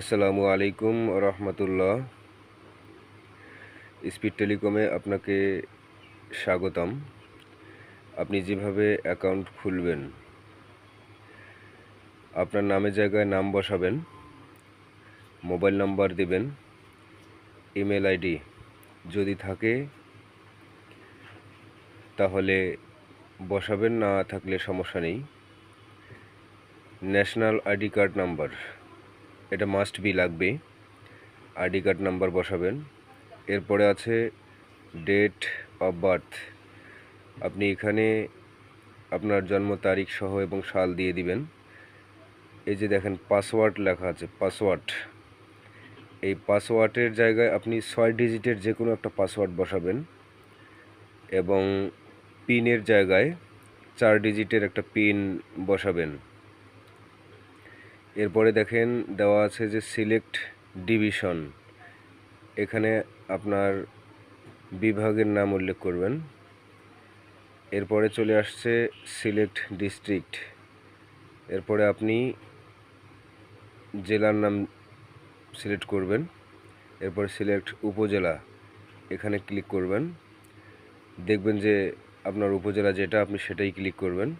আসসালামু আলাইকুম রহমতুল্লাহ। স্পিড টেলিকমে আপনাকে স্বাগতম। আপনি যেভাবে অ্যাকাউন্ট খুলবেন, আপনার নামে জায়গায় নাম বসাবেন, মোবাইল নাম্বার দিবেন, ইমেল আইডি যদি থাকে, তাহলে বসাবেন, না থাকলে সমস্যা নেই। ন্যাশনাল আইডি কার্ড নাম্বার এটা মাস্ট বি লাগবে আইডি কার্ড নাম্বার বসাবেন। এরপরে আছে ডেট অফ বার্থ আপনি এখানে আপনার জন্ম তারিখ সহ এবং সাল দিয়ে দিবেন। এই যে দেখেন পাসওয়ার্ড লেখা আছে পাসওয়ার্ড এই পাসওয়ার্ডের জায়গায় আপনি ছয় ডিজিটের যে কোনো একটা পাসওয়ার্ড বসাবেন। এবং পিনের জায়গায় চার ডিজিটের একটা পিন বসাবেন। এরপরে দেখেন দেওয়া আছে যে সিলেক্ট ডিভিশন। এখানে আপনার বিভাগের নাম উল্লেখ করবেন। এরপরে চলে আসছে সিলেক্ট ডিস্ট্রিক্ট। এরপরে আপনি জেলার নাম সিলেক্ট করবেন। এরপরে সিলেক্ট উপজেলা এখানে ক্লিক করবেন। দেখবেন যে আপনার উপজেলা যেটা, আপনি সেটাই ক্লিক করবেন।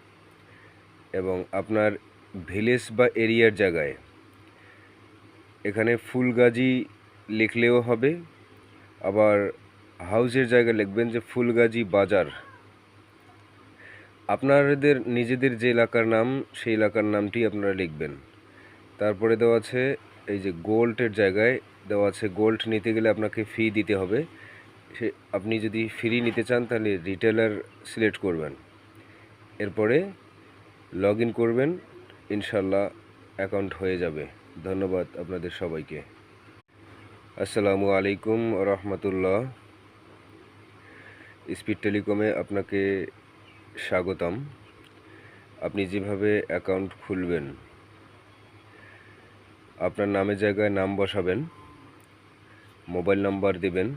এবং আপনার ভিলেজ বা এরিয়ার জায়গায়। এখানে ফুলগাজি লিখলেও হবে, আবার হাউসের জায়গায় লিখবেন যে ফুলগাজি বাজার। আপনাদের নিজেদের যে এলাকার নাম, সেই এলাকার নামটি আপনারা লিখবেন। তারপরে দেওয়া আছে, এই যে গোল্ডের জায়গায় দেওয়া আছে, গোল্ড নিতে গেলে আপনাকে ফি দিতে হবে। সে, আপনি যদি ফ্রি নিতে চান, তাহলে রিটেলার সিলেক্ট করবেন। এরপরে লগ করবেন। ইনশাল্লাহ অ্যাকাউন্ট হয়ে যাবে। ধন্যবাদ আপনাদের সবাইকে। আসসালামু আলাইকুম রহমতুল্লাহ। স্পিড টেলিকমে আপনাকে স্বাগতম। আপনি যেভাবে অ্যাকাউন্ট খুলবেন, আপনার নামের জায়গায় নাম বসাবেন মোবাইল নাম্বার দেবেন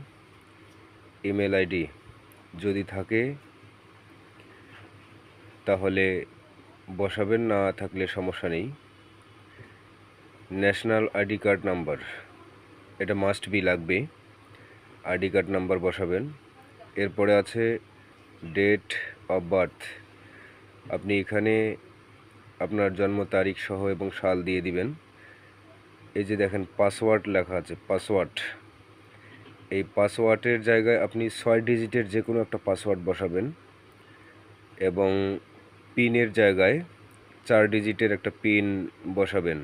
ইমেল আইডি যদি থাকে, তাহলে বসাবেন না থাকলে সমস্যা নেই। ন্যাশনাল আইডি কার্ড নাম্বার, এটা মাস্ট বি লাগবে। আইডি কার্ড নাম্বার বসাবেন। এরপরে আছে ডেট অফ বার্থ আপনি এখানে আপনার জন্ম তারিখ সহ এবং সাল দিয়ে দিবেন। এই যে দেখেন পাসওয়ার্ড লেখা আছে পাসওয়ার্ড এই পাসওয়ার্ডের জায়গায় আপনি ছয় ডিজিটের যে কোনো একটা পাসওয়ার্ড বসাবেন। এবং পিনের জায়গায় চার ডিজিটের একটা পিন বসাবেন।